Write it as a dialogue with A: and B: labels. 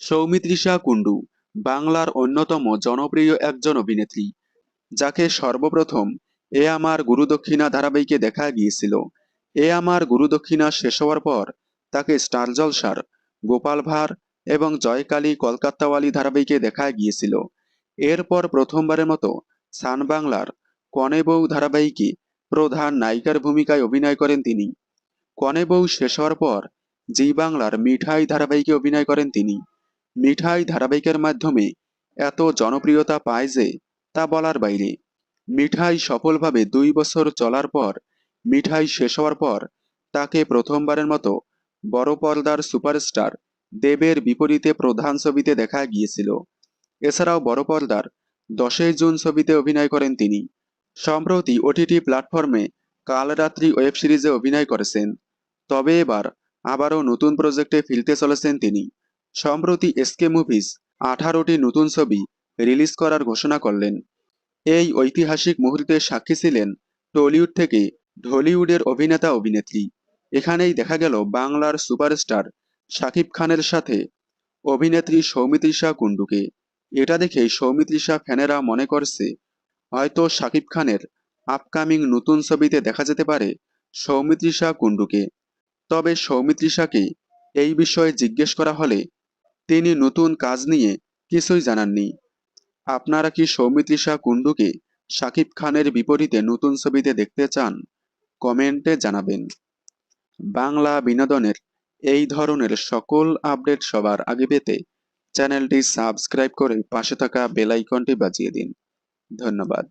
A: সৌমিত্রিষা কুণ্ডু, বাংলার অন্যতম জনপ্রিয় একজন অভিনেত্রী, যাকে সর্বপ্রথম এ আমার গুরুদক্ষিণা ধারাবাহিকে দেখা গিয়েছিল। এ আমার গুরুদক্ষিণা শেষ হওয়ার পর তাকে স্টার জলসার, গোপাল ভাঁড় এবং জয়কালী কলকাতাওয়ালি ধারাবাহিকে দেখা গিয়েছিল। এরপর প্রথমবারের মতো সান বাংলার কনে বউ ধারাবাহিকে প্রধান নায়িকার ভূমিকায় অভিনয় করেন তিনি। কনে বউ শেষ হওয়ার পর জি বাংলার মিঠাই ধারাবাহিকে অভিনয় করেন তিনি। মিঠাই ধারাবাহিকের মাধ্যমে এত জনপ্রিয়তা পায় যে তা বলার বাইরে। মিঠাই সফলভাবে দুই বছর চলার পর, মিঠাই শেষ হওয়ার পর তাকে প্রথমবারের মতো বড় পর্দার সুপারস্টার দেবের বিপরীতে প্রধান ছবিতে দেখা গিয়েছিল। এছাড়াও বড় পর্দার দশই জুন ছবিতে অভিনয় করেন তিনি। সম্প্রতি ওটিটি প্ল্যাটফর্মে কাল রাত্রি ওয়েব সিরিজে অভিনয় করেছেন। তবে এবার আবারও নতুন প্রজেক্টে ফিরতে চলেছেন তিনি। সম্প্রতি এসকে মুভিজ আঠারোটি নতুন ছবি রিলিজ করার ঘোষণা করলেন। এই ঐতিহাসিক মুহূর্তে সাক্ষী ছিলেন টলিউড থেকে ঢলিউডের অভিনেতা অভিনেত্রী। এখানেই দেখা গেল বাংলার সুপারস্টার শাকিব খানের সাথে অভিনেত্রী সৌমিত্রিষা কুণ্ডুকে। এটা দেখেই সৌমিত্রিষা ফ্যানেরা মনে করছে, হয়তো শাকিব খানের আপকামিং নতুন ছবিতে দেখা যেতে পারে সৌমিত্রিষা কুণ্ডুকে। তবে সৌমিত্রিষাকে এই বিষয়ে জিজ্ঞেস করা হলে তিনি নতুন কাজ নিয়ে কিছুই জানাননি। আপনারা কি সৌমিত্রিষা কুণ্ডুকে শাকিব খানের বিপরীতে নতুন ছবিতে দেখতে চান? কমেন্টে জানাবেন। বাংলা বিনোদনের এই ধরনের সকল আপডেট সবার আগে পেতে চ্যানেলটি সাবস্ক্রাইব করে পাশে থাকা বেল আইকনটি বাজিয়ে দিন। ধন্যবাদ।